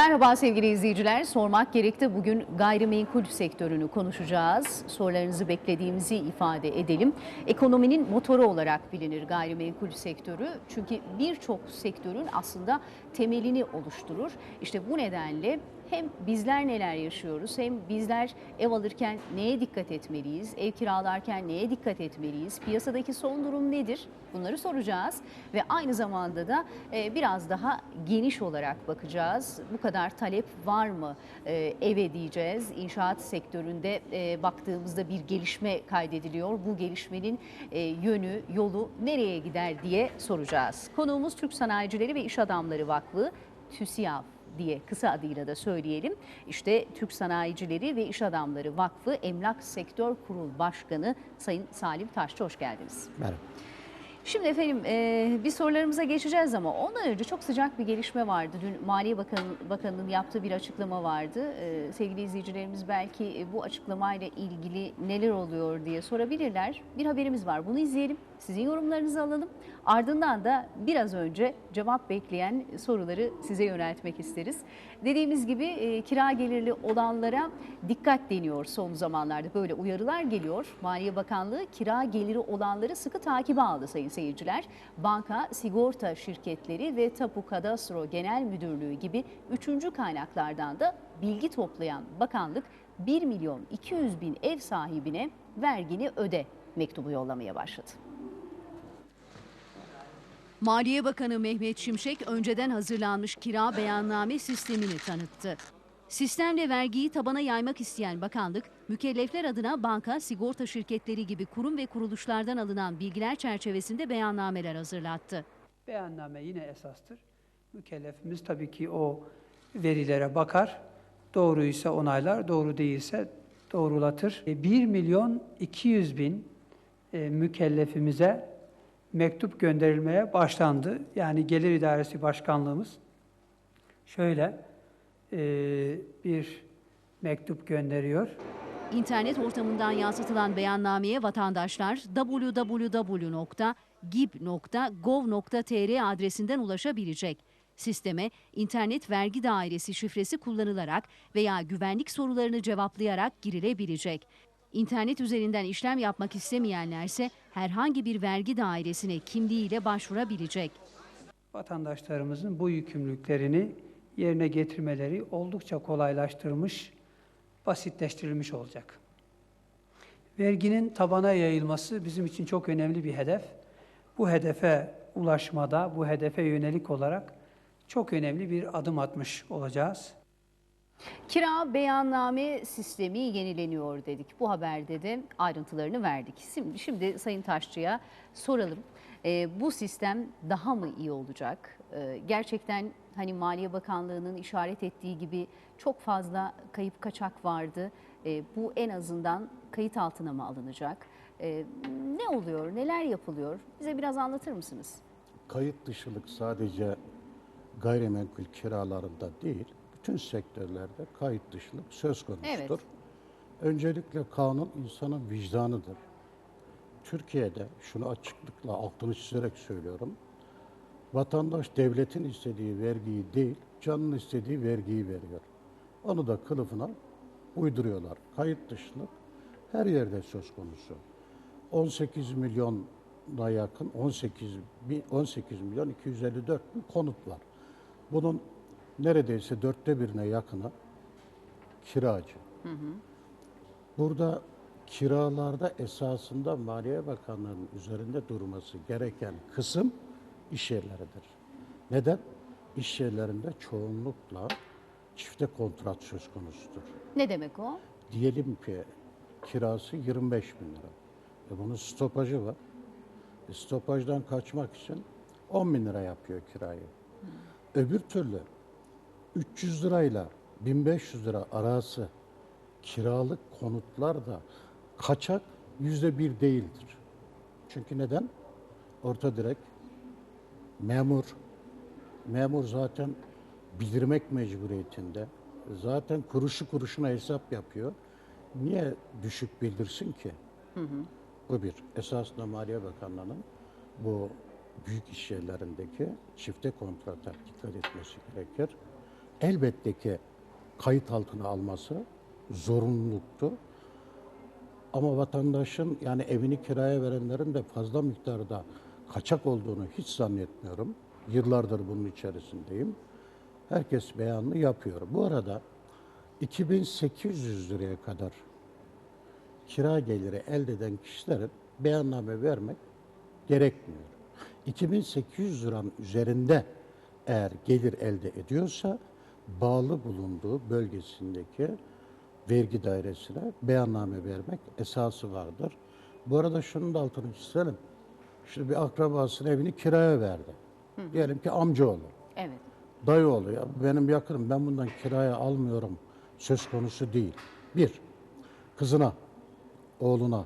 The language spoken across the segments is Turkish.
Merhaba sevgili izleyiciler. Sormak gerekti. Bugün gayrimenkul sektörünü konuşacağız. Sorularınızı beklediğimizi ifade edelim. Ekonominin motoru olarak bilinir gayrimenkul sektörü. Çünkü birçok sektörün aslında temelini oluşturur. İşte bu nedenle hem bizler neler yaşıyoruz hem bizler ev alırken neye dikkat etmeliyiz, ev kiralarken neye dikkat etmeliyiz, piyasadaki son durum nedir bunları soracağız ve aynı zamanda da e, biraz daha geniş olarak bakacağız. Bu kadar talep var mı e, eve diyeceğiz. İnşaat sektöründe e, baktığımızda bir gelişme kaydediliyor. Bu gelişmenin yönü, yolu nereye gider diye soracağız. Konuğumuz Türk Sanayicileri ve İş Adamları Vakfı TÜSİAV diye kısa adıyla da söyleyelim. İşte Türk Sanayicileri ve İş Adamları Vakfı Emlak Sektör Kurul Başkanı Sayın Salim Taşçı hoş geldiniz. Merhaba. Şimdi efendim e, bir sorularımıza geçeceğiz ama ondan önce çok sıcak bir gelişme vardı. Dün Maliye Bakanı, Bakanı'nın yaptığı bir açıklama vardı. E, sevgili izleyicilerimiz belki e, bu açıklamayla ilgili neler oluyor diye sorabilirler. Bir haberimiz var bunu izleyelim. Sizin yorumlarınızı alalım. Ardından da biraz önce cevap bekleyen soruları size yöneltmek isteriz. Dediğimiz gibi e, kira gelirli olanlara dikkat deniyor son zamanlarda. Böyle uyarılar geliyor. Maliye Bakanlığı kira geliri olanları sıkı takibe aldı sayın seyirciler. Banka, sigorta şirketleri ve Tapu Kadastro Genel Müdürlüğü gibi üçüncü kaynaklardan da bilgi toplayan bakanlık 1 milyon 200 bin ev sahibine vergini öde mektubu yollamaya başladı. Maliye Bakanı Mehmet Şimşek önceden hazırlanmış kira beyanname sistemini tanıttı. Sistemle vergiyi tabana yaymak isteyen bakanlık, mükellefler adına banka, sigorta şirketleri gibi kurum ve kuruluşlardan alınan bilgiler çerçevesinde beyannameler hazırlattı. Beyanname yine esastır. Mükellefimiz tabii ki o verilere bakar. Doğruysa onaylar, doğru değilse doğrulatır. E, 1 milyon 200 bin e, mükellefimize mektup gönderilmeye başlandı. Yani Gelir İdaresi Başkanlığımız şöyle e, bir mektup gönderiyor. İnternet ortamından yansıtılan beyannameye vatandaşlar www.gib.gov.tr adresinden ulaşabilecek. Sisteme internet vergi dairesi şifresi kullanılarak veya güvenlik sorularını cevaplayarak girilebilecek. İnternet üzerinden işlem yapmak istemeyenlerse herhangi bir vergi dairesine kimliğiyle başvurabilecek. Vatandaşlarımızın bu yükümlülüklerini yerine getirmeleri oldukça kolaylaştırılmış, basitleştirilmiş olacak. Verginin tabana yayılması bizim için çok önemli bir hedef. Bu hedefe ulaşmada, bu hedefe yönelik olarak çok önemli bir adım atmış olacağız. Kira beyanname sistemi yenileniyor dedik. Bu haberde de ayrıntılarını verdik. Şimdi, şimdi Sayın Taşçı'ya soralım. Ee, bu sistem daha mı iyi olacak? Ee, gerçekten hani Maliye Bakanlığı'nın işaret ettiği gibi çok fazla kayıp kaçak vardı. Ee, bu en azından kayıt altına mı alınacak? Ee, ne oluyor, neler yapılıyor? Bize biraz anlatır mısınız? Kayıt dışılık sadece gayrimenkul kiralarında değil, bütün sektörlerde kayıt dışılık söz konusudur. Evet. Öncelikle kanun insanın vicdanıdır. Türkiye'de şunu açıklıkla altını çizerek söylüyorum. Vatandaş devletin istediği vergiyi değil, canının istediği vergiyi veriyor. Onu da kılıfına uyduruyorlar. Kayıt dışılık her yerde söz konusu. 18 milyona yakın 18 bi- 18 milyon 254 bin konut var. Bunun neredeyse dörtte birine yakını kiracı. Burada kiralarda esasında Maliye Bakanlığı'nın üzerinde durması gereken kısım iş yerleridir. Neden? İş yerlerinde çoğunlukla çifte kontrat söz konusudur. Ne demek o? Diyelim ki kirası 25 bin lira. E bunun stopajı var. E stopajdan kaçmak için 10 bin lira yapıyor kirayı. Öbür türlü 300 lirayla 1500 lira arası kiralık konutlar da kaçak yüzde bir değildir. Çünkü neden? Orta direk memur, memur zaten bildirmek mecburiyetinde. Zaten kuruşu kuruşuna hesap yapıyor. Niye düşük bildirsin ki? Bu bir. Esasında Maliye Bakanlığı'nın bu büyük iş yerlerindeki çifte kontrata dikkat etmesi gerekir. Elbette ki kayıt altına alması zorunluluktu. Ama vatandaşın yani evini kiraya verenlerin de fazla miktarda kaçak olduğunu hiç zannetmiyorum. Yıllardır bunun içerisindeyim. Herkes beyanını yapıyor. Bu arada 2800 liraya kadar kira geliri elde eden kişilerin beyanname vermek gerekmiyor. 2800 liranın üzerinde eğer gelir elde ediyorsa bağlı bulunduğu bölgesindeki vergi dairesine beyanname vermek esası vardır. Bu arada şunun da altını çizelim. Şimdi bir akrabasının evini kiraya verdi. Diyelim ki amcaoğlu, Evet. dayıoğlu ya benim yakınım ben bundan kiraya almıyorum söz konusu değil. Bir, kızına, oğluna,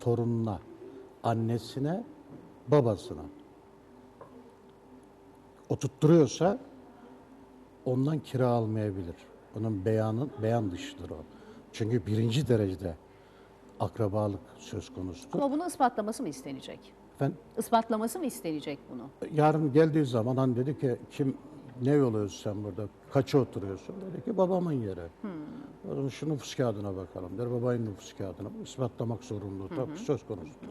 torununa, annesine, babasına oturtturuyorsa ondan kira almayabilir. Onun beyanın beyan dışıdır o. Çünkü birinci derecede akrabalık söz konusudur. Ama bunu ispatlaması mı istenecek? Efendim, Ispatlaması mı istenecek bunu? yarın geldiği zaman hani dedi ki kim ne yoluyorsun sen burada? Kaça oturuyorsun? Dedi ki babamın yeri. O zaman şu nüfus kağıdına bakalım der. Babayın nüfus kağıdına ispatlamak zorunluluğu tabii söz konusudur.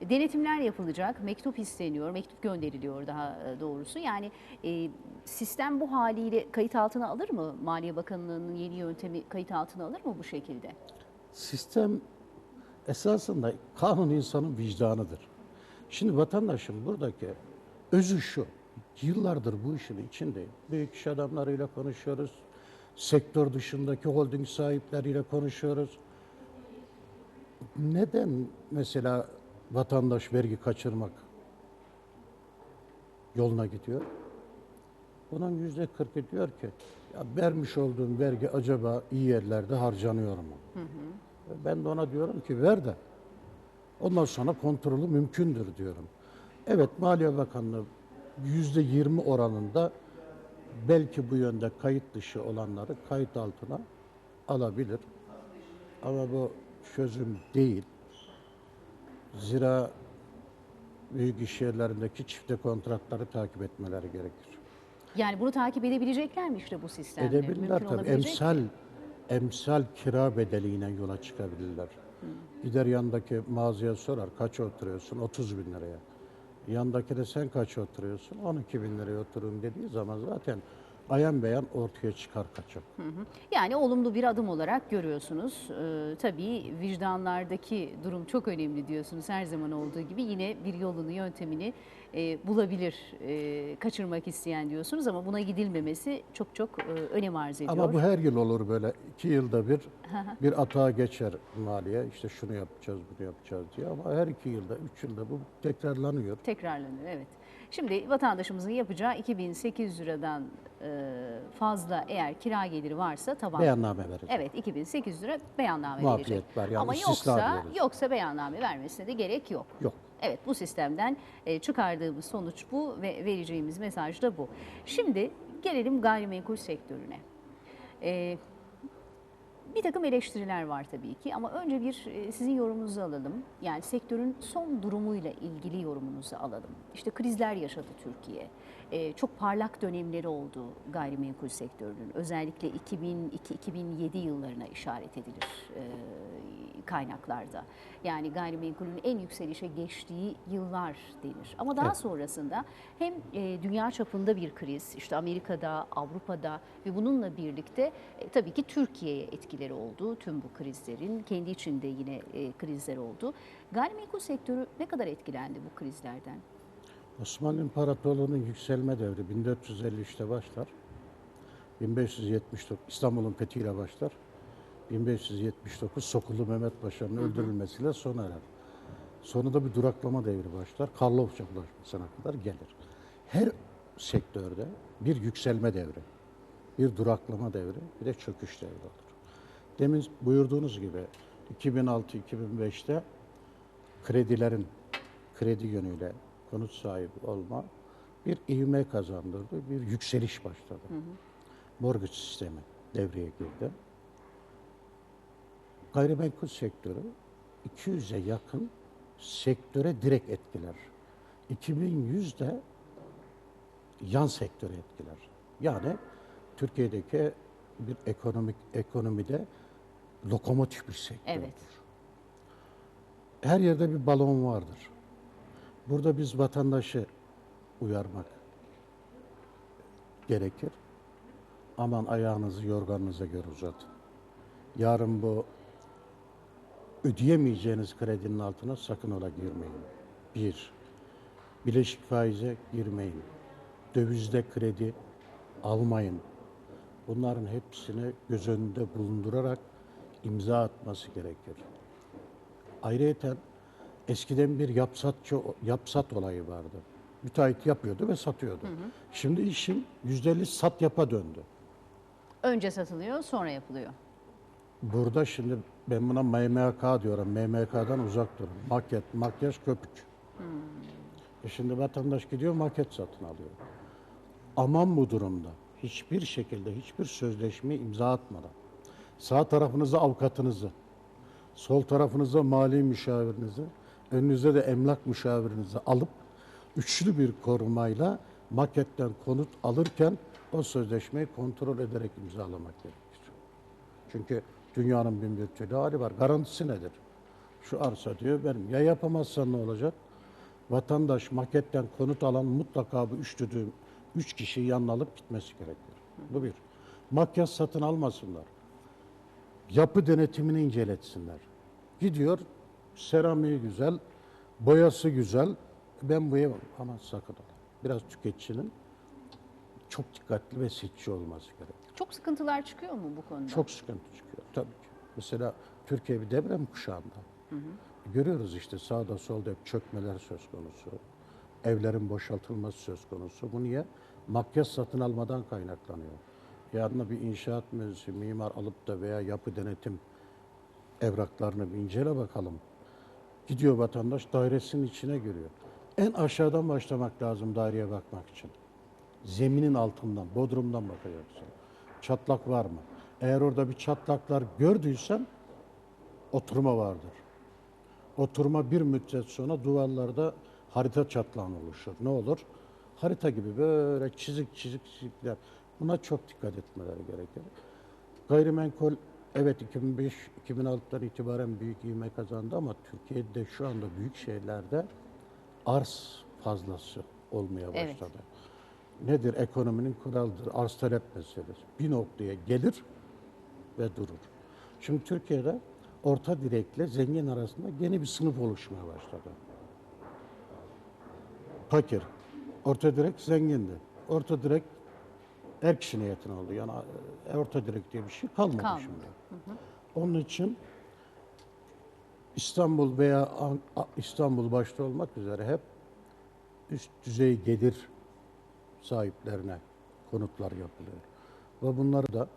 Denetimler yapılacak, mektup isteniyor, mektup gönderiliyor daha e, doğrusu. Yani e, sistem bu haliyle kayıt altına alır mı? Maliye Bakanlığı'nın yeni yöntemi kayıt altına alır mı bu şekilde? Sistem esasında kanun insanın vicdanıdır. Şimdi vatandaşın buradaki özü şu. Yıllardır bu işin içindeyim. Büyük iş adamlarıyla konuşuyoruz. Sektör dışındaki holding sahipleriyle konuşuyoruz. Neden mesela vatandaş vergi kaçırmak yoluna gidiyor? Bunun yüzde kırkı diyor ki ya vermiş olduğum vergi acaba iyi yerlerde harcanıyor mu? Ben de ona diyorum ki ver de ondan sonra kontrolü mümkündür diyorum. Evet Maliye Bakanlığı yüzde yirmi oranında belki bu yönde kayıt dışı olanları kayıt altına alabilir. Ama bu çözüm değil. Zira büyük iş yerlerindeki çifte kontratları takip etmeleri gerekir. Yani bunu takip edebilecekler mi işte bu sistemle? Edebilirler Mümkün tabii. Emsal, emsal kira bedeliyle yola çıkabilirler. Gider yandaki mağazaya sorar kaç oturuyorsun? 30 bin liraya. Yandaki de sen kaç oturuyorsun? 12 bin liraya oturuyorum dediği zaman zaten ayan beyan ortaya çıkar kaçak. Yani olumlu bir adım olarak görüyorsunuz. Ee, tabii vicdanlardaki durum çok önemli diyorsunuz her zaman olduğu gibi. Yine bir yolunu, yöntemini e, bulabilir e, kaçırmak isteyen diyorsunuz ama buna gidilmemesi çok çok e, önem arz ediyor. Ama bu her yıl olur böyle. iki yılda bir bir atağa geçer maliye. İşte şunu yapacağız, bunu yapacağız diye. Ama her iki yılda, üç yılda bu tekrarlanıyor. Tekrarlanıyor evet. Şimdi vatandaşımızın yapacağı 2800 liradan e, fazla eğer kira geliri varsa taban. Beyanname verir. Evet 2800 lira beyanname Muafiyet verecek. var, yani Ama yoksa yoksa beyanname vermesine de gerek yok. Yok. Evet bu sistemden e, çıkardığımız sonuç bu ve vereceğimiz mesaj da bu. Şimdi gelelim gayrimenkul sektörüne. E, bir takım eleştiriler var tabii ki ama önce bir e, sizin yorumunuzu alalım. Yani sektörün son durumuyla ilgili yorumunuzu alalım. İşte krizler yaşadı Türkiye. E, çok parlak dönemleri oldu gayrimenkul sektörünün. Özellikle 2002-2007 yıllarına işaret edilir e, kaynaklarda. Yani gayrimenkulün en yükselişe geçtiği yıllar denir. Ama daha Evet. sonrasında hem e, dünya çapında bir kriz, işte Amerika'da, Avrupa'da ve bununla birlikte e, tabii ki Türkiye'ye etkileri oldu. Tüm bu krizlerin kendi içinde yine e, krizler oldu. Gayrimenkul sektörü ne kadar etkilendi bu krizlerden? Osmanlı İmparatorluğu'nun yükselme devri 1453'te başlar. 1579 İstanbul'un fethiyle başlar. 1579 Sokullu Mehmet Paşa'nın öldürülmesiyle sona erer. Sonunda bir duraklama devri başlar. Karlofça ulaşmasına kadar gelir. Her sektörde bir yükselme devri, bir duraklama devri, bir de çöküş devri olur. Demin buyurduğunuz gibi 2006-2005'te kredilerin kredi yönüyle konut sahibi olma bir ivme kazandırdı, bir yükseliş başladı. Mortgage sistemi devreye girdi. Gayrimenkul sektörü 200'e yakın sektöre direkt etkiler. 2100'de yan sektörü etkiler. Yani Türkiye'deki bir ekonomik ekonomide lokomotif bir sektör. Evet. Her yerde bir balon vardır. Burada biz vatandaşı uyarmak gerekir. Aman ayağınızı yorganınıza göre uzatın. Yarın bu ödeyemeyeceğiniz kredinin altına sakın ola girmeyin. Bir, bileşik faize girmeyin. Dövizde kredi almayın. Bunların hepsini göz önünde bulundurarak imza atması gerekir. Ayrıyeten eskiden bir yapsatçı, yapsat olayı vardı. Müteahhit yapıyordu ve satıyordu. Şimdi işin yüzde elli sat yapa döndü. Önce satılıyor, sonra yapılıyor. Burada şimdi ben buna MMK diyorum. MMK'dan uzak durun. Maket, makyaj, köpük. E şimdi vatandaş gidiyor maket satın alıyor. Aman bu durumda hiçbir şekilde hiçbir sözleşme imza atmadan sağ tarafınıza avukatınızı, sol tarafınıza mali müşavirinizi, önünüze de emlak müşavirinizi alıp üçlü bir korumayla maketten konut alırken o sözleşmeyi kontrol ederek imzalamak gerekir. Çünkü dünyanın bin bir türlü hali var. Garantisi nedir? Şu arsa diyor benim. Ya yapamazsan ne olacak? Vatandaş maketten konut alan mutlaka bu üç düdüğüm, üç kişiyi yanına alıp gitmesi gerekir. Bu bir. Makyaj satın almasınlar. Yapı denetimini inceletsinler. Gidiyor, seramiği güzel, boyası güzel. Ben bu ev ama sakın ola. Biraz tüketicinin çok dikkatli ve seçici olması gerekir. Çok sıkıntılar çıkıyor mu bu konuda? Çok sıkıntı çıkıyor tabii ki. Mesela Türkiye bir deprem kuşağında. Görüyoruz işte sağda solda hep çökmeler söz konusu. Evlerin boşaltılması söz konusu. Bu niye? Makyaj satın almadan kaynaklanıyor. Yarın bir inşaat mühendisi, mimar alıp da veya yapı denetim evraklarını bir incele bakalım. Gidiyor vatandaş dairesinin içine giriyor. En aşağıdan başlamak lazım daireye bakmak için. Zeminin altından, bodrumdan bakacaksın. Çatlak var mı? Eğer orada bir çatlaklar gördüysen oturma vardır. Oturma bir müddet sonra duvarlarda harita çatlağın oluşur. Ne olur? Harita gibi böyle çizik çizik çizikler. Buna çok dikkat etmeleri gerekir. Gayrimenkul evet 2005-2006'dan itibaren büyük ivme kazandı ama Türkiye'de şu anda büyük şehirlerde arz fazlası olmaya Evet. başladı. Nedir? Ekonominin kuralıdır. Arz talep meselesi. Bir noktaya gelir ve durur. Şimdi Türkiye'de orta direkle zengin arasında yeni bir sınıf oluşmaya başladı. Fakir. Orta direk zengindi. Orta direk er kişi niyetine oldu. Yani e, orta direk diye bir şey kalmadı, Kalmadı. şimdi. Onun için İstanbul veya İstanbul başta olmak üzere hep üst düzey gelir sahiplerine konutlar yapılıyor. Ve bunları da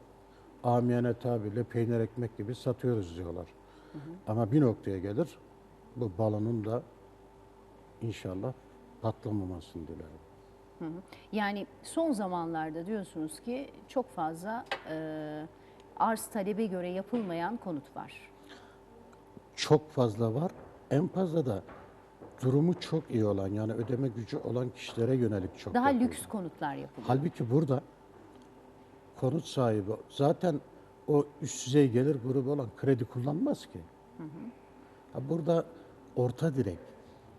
amiyane tabirle peynir ekmek gibi satıyoruz diyorlar. Ama bir noktaya gelir, bu balonun da inşallah patlamamasını dilerim. Yani son zamanlarda diyorsunuz ki çok fazla e, arz talebe göre yapılmayan konut var. Çok fazla var. En fazla da durumu çok iyi olan yani ödeme gücü olan kişilere yönelik çok Daha yapılıyor. lüks konutlar yapılıyor. Halbuki burada konut sahibi zaten o üst düzey gelir grubu olan kredi kullanmaz ki. Ha burada orta direk,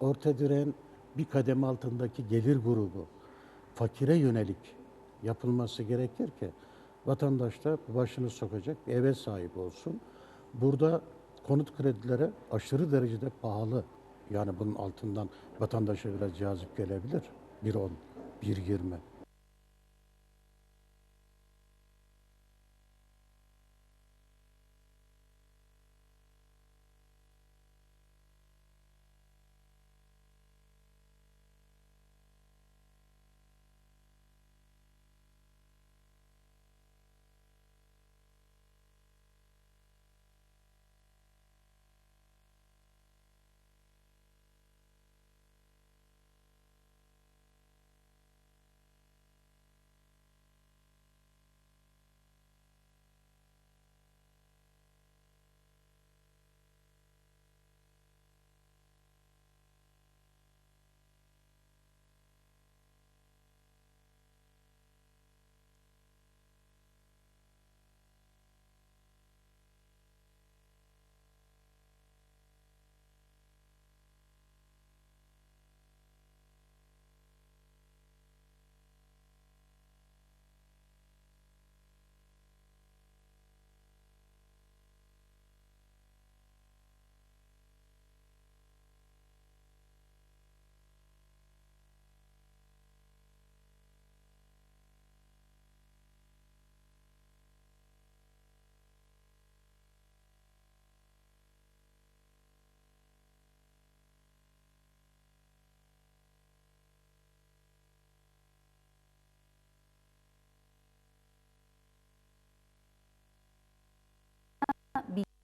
orta direğin bir kademe altındaki gelir grubu fakire yönelik yapılması gerekir ki vatandaş da başını sokacak bir eve sahip olsun. Burada konut kredileri aşırı derecede pahalı. Yani bunun altından vatandaşa biraz cazip gelebilir. 1.10, 1.20.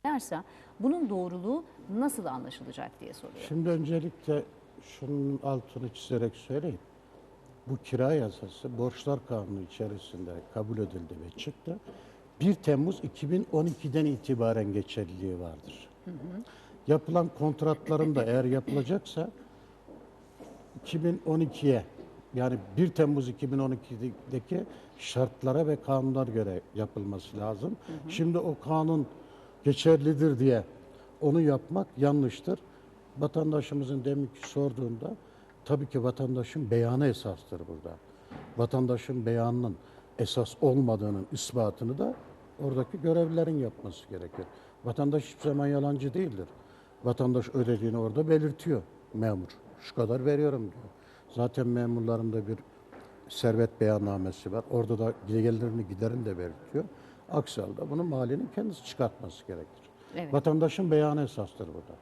varsa bunun doğruluğu nasıl anlaşılacak diye soruyor. Şimdi öncelikle şunun altını çizerek söyleyeyim. Bu kira yasası Borçlar Kanunu içerisinde kabul edildi ve çıktı. 1 Temmuz 2012'den itibaren geçerliliği vardır. Yapılan kontratların da eğer yapılacaksa 2012'ye yani 1 Temmuz 2012'deki şartlara ve kanunlar göre yapılması lazım. Şimdi o kanun geçerlidir diye onu yapmak yanlıştır. Vatandaşımızın deminki sorduğunda tabii ki vatandaşın beyanı esastır burada. Vatandaşın beyanının esas olmadığının ispatını da oradaki görevlilerin yapması gerekir. Vatandaş hiçbir zaman yalancı değildir. Vatandaş ödediğini orada belirtiyor memur. Şu kadar veriyorum diyor. Zaten memurların da bir servet beyannamesi var. Orada da gelirini giderini de belirtiyor. Aksi halde bunun malinin kendisi çıkartması gerekir. Evet. Vatandaşın beyanı esastır burada.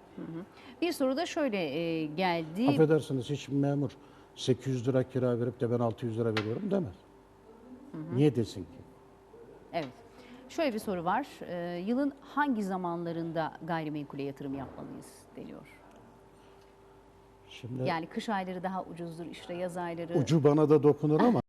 Bir soru da şöyle e, geldi. Affedersiniz hiç memur 800 lira kira verip de ben 600 lira veriyorum demez. Niye desin ki? Evet. Şöyle bir soru var. E, yılın hangi zamanlarında gayrimenkule yatırım yapmalıyız deniyor. Şimdi Yani kış ayları daha ucuzdur, işte yaz ayları. ucu bana da dokunur ama